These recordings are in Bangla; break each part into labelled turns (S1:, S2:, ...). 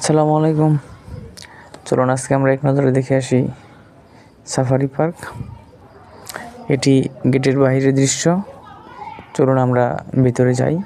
S1: আসসালামু আলাইকুম। চলুন আজকে আমরা এক নজরে দেখে আসি সাফারি পার্ক। এটি গেটের বাহিরের দৃশ্য। চলুন আমরা ভিতরে যাই।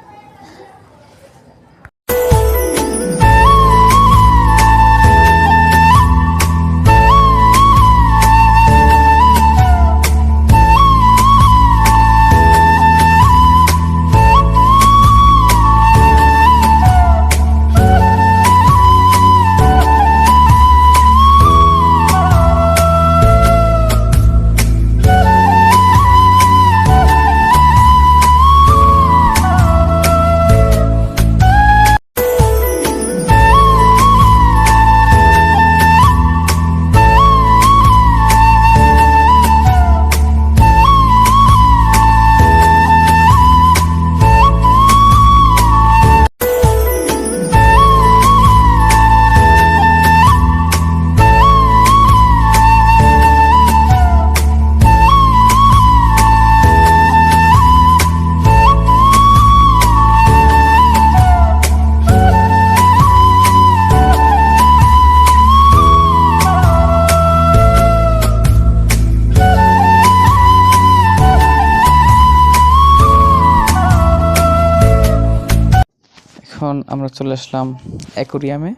S1: এখন আমরা চলে আসলাম অ্যাকোরিয়ামে।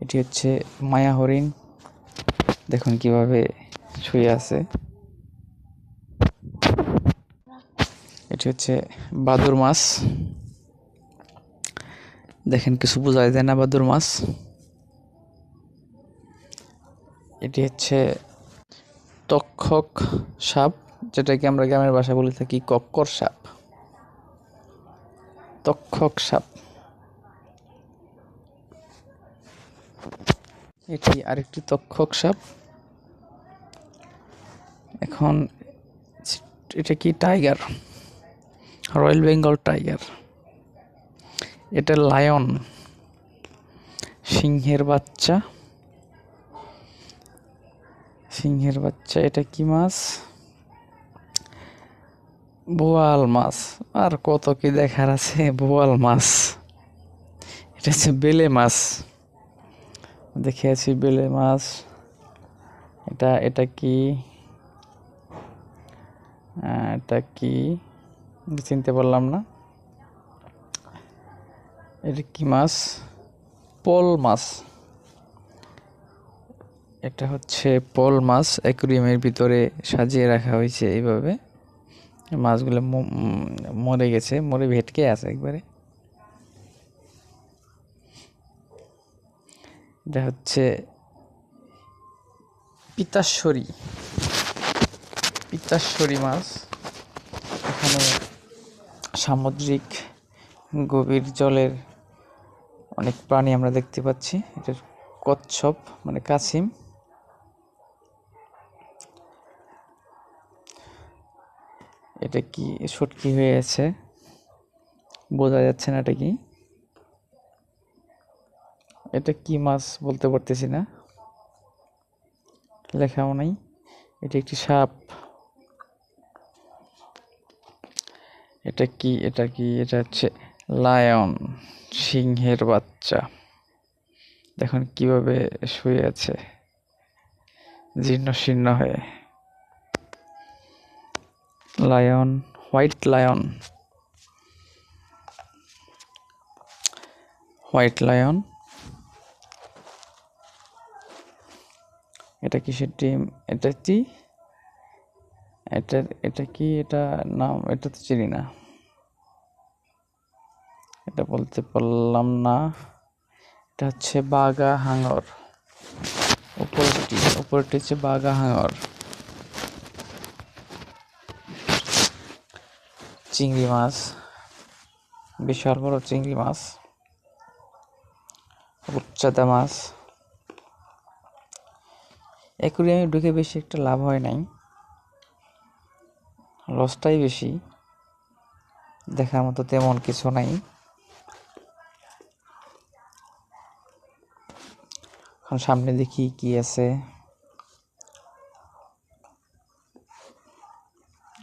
S1: এটি হচ্ছে মায়া হরিণ। দেখুন কীভাবে শুয়ে আছে। এটি হচ্ছে বাদুর মাছ। দেখেন, কিছু বোঝা যায় না বাদুর মাছ। এটি হচ্ছে তক্ষক সাপ, যেটাকে আমরা গ্রামের ভাষায় বলে থাকি কক্কর সাপ। তক্ষক সাপ। এটি আরেকটি তক্ষক সাপ। এখন এটা কি টাইগার? Royal Bengal tiger. এটা লায়ন। সিংহের বাচ্চা। সিংহের বাচ্চা, এটা কি মাছ? বোয়াল মাছ। আর কত কি দেখার আছে? বোয়াল মাছ। এটা হচ্ছে বেলে মাছ। দেখে আছি বেলে মাছ। এটা এটা কি? এটা কি? চিনতে পারলাম না। এটা কি মাছ? পল মাছ। এটা হচ্ছে পল মাছ, অ্যাকুরিয়ামের ভিতরে সাজিয়ে রাখা হয়েছে এইভাবে। মাছগুলো মরে গেছে, মরে ভেটকে আছে একবারে। এটা হচ্ছে পিতাশ্বরী। পিতাশ্বরী মাছ। এখানে সামুদ্রিক গভীর জলের অনেক প্রাণী আমরা দেখতে পাচ্ছি। এটা কচ্ছপ মানে কাছিম এটা কি সটকি হয়ে আছে। বোঝা যাচ্ছে না এটা কি। এটা কি মাছ বলতে পারতেছি না। লেখাও নাই। এটি একটি সাপ। এটা কি এটা কি, এটা হচ্ছে লায়ন, সিংহের বাচ্চা। দেখুন কীভাবে শুয়ে আছে। জীর্ণ শীর্ণ হয়ে। Lion, white lion. White lion. এটা কিসের ডিম এটা কি? এটা এটা কি? এটা নাম, এটা তো চিনি না। এটা বলতে পারলাম না। এটা হচ্ছে বাগা হাঙর। উপরটি উপরটি হচ্ছে বাগা হাঙর। চিংড়ি মাছ। বিশাল বড় চিংড়ি মাছ। উচ্চাদা মাছ। অ্যাকুরিয়ামে ঢুকে বেশি একটা লাভ হয় নাই। লসটাই বেশি। দেখার মতো তেমন কিছু নাই। এখন সামনে দেখি কি আছে।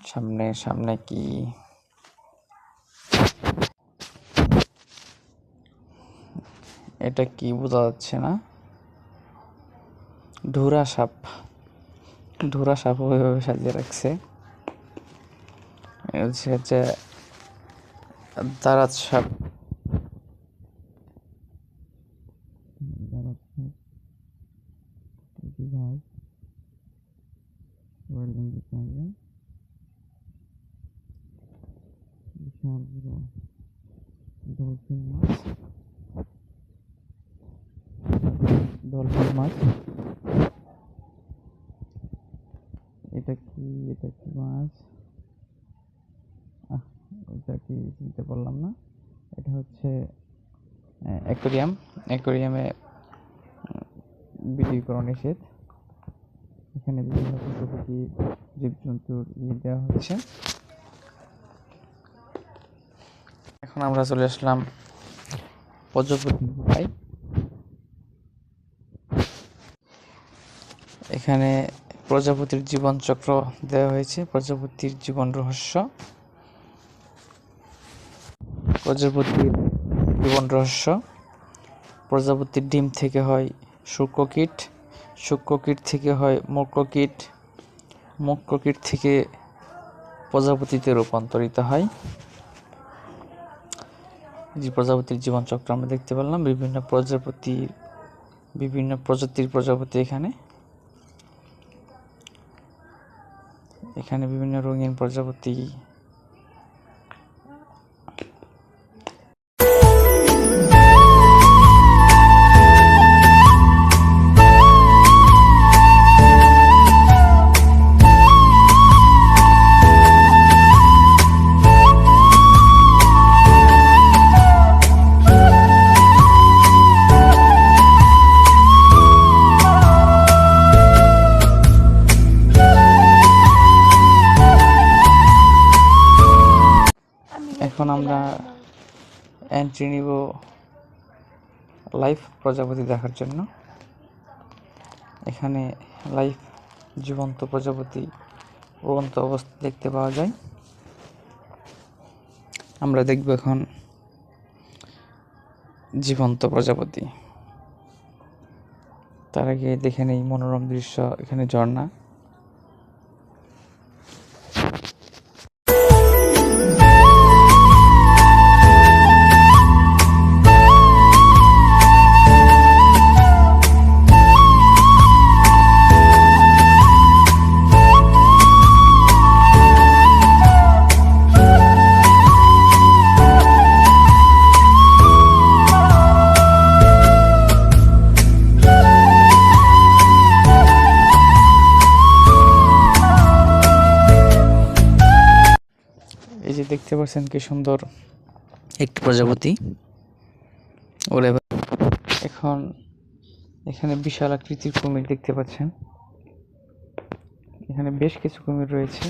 S1: সামনে সামনে কি? এটা কি বোঝা যাচ্ছে না। ঢোরা সাপ। ঢোরা সাপ ওইভাবে সাজিয়ে রাখছে। হচ্ছে দারাত সাপ। ডলফিন মাছ ডলফিন মাছ এটা কি মাছ। আহ, কি চিনতে পারলাম না। এটা হচ্ছে অ্যাকোরিয়াম। অ্যাকোরিয়ামে বিক্রি করা নিষেধ। এখানে বিভিন্ন পাখি জীবজন্তুর ইয়ে দেওয়া হচ্ছে। এখন আমরা চলে আসলাম গুহায় এখানে প্রজাপতির জীবনচক্র দেওয়া হয়েছে। প্রজাপতির জীবন রহস্য। প্রজাপতির জীবন রহস্য। প্রজাপতির ডিম থেকে হয় শুক্রকীট শুক্রকীট থেকে হয় মূর্খকীট মূর্খকীট থেকে প্রজাপতিতে রূপান্তরিত হয়। যে প্রজাপতির জীবনচক্র আমরা দেখতে পেলাম। বিভিন্ন প্রজাপতির, বিভিন্ন প্রজাতির প্রজাপতি এখানে। এখানে বিভিন্ন রঙিন প্রজাপতি এখন আমরা এন্ট্রি নিব লাইভ প্রজাপতি দেখার জন্য। এখানে লাইভ জীবন্ত প্রজাপতি উড়ন্ত অবস্থা দেখতে পাওয়া যায়। আমরা দেখব এখন জীবন্ত প্রজাপতি। তার আগে দেখে নেই মনোরম দৃশ্য, এখানে ঝর্ণা। দেখতে পাচ্ছেন কি সুন্দর। একটি প্রজাপতি। ওরে এবার এখন এখানে বিশাল আকৃতির কুমির দেখতে পাচ্ছেন। এখানে বেশ কিছু কুমির রয়েছে।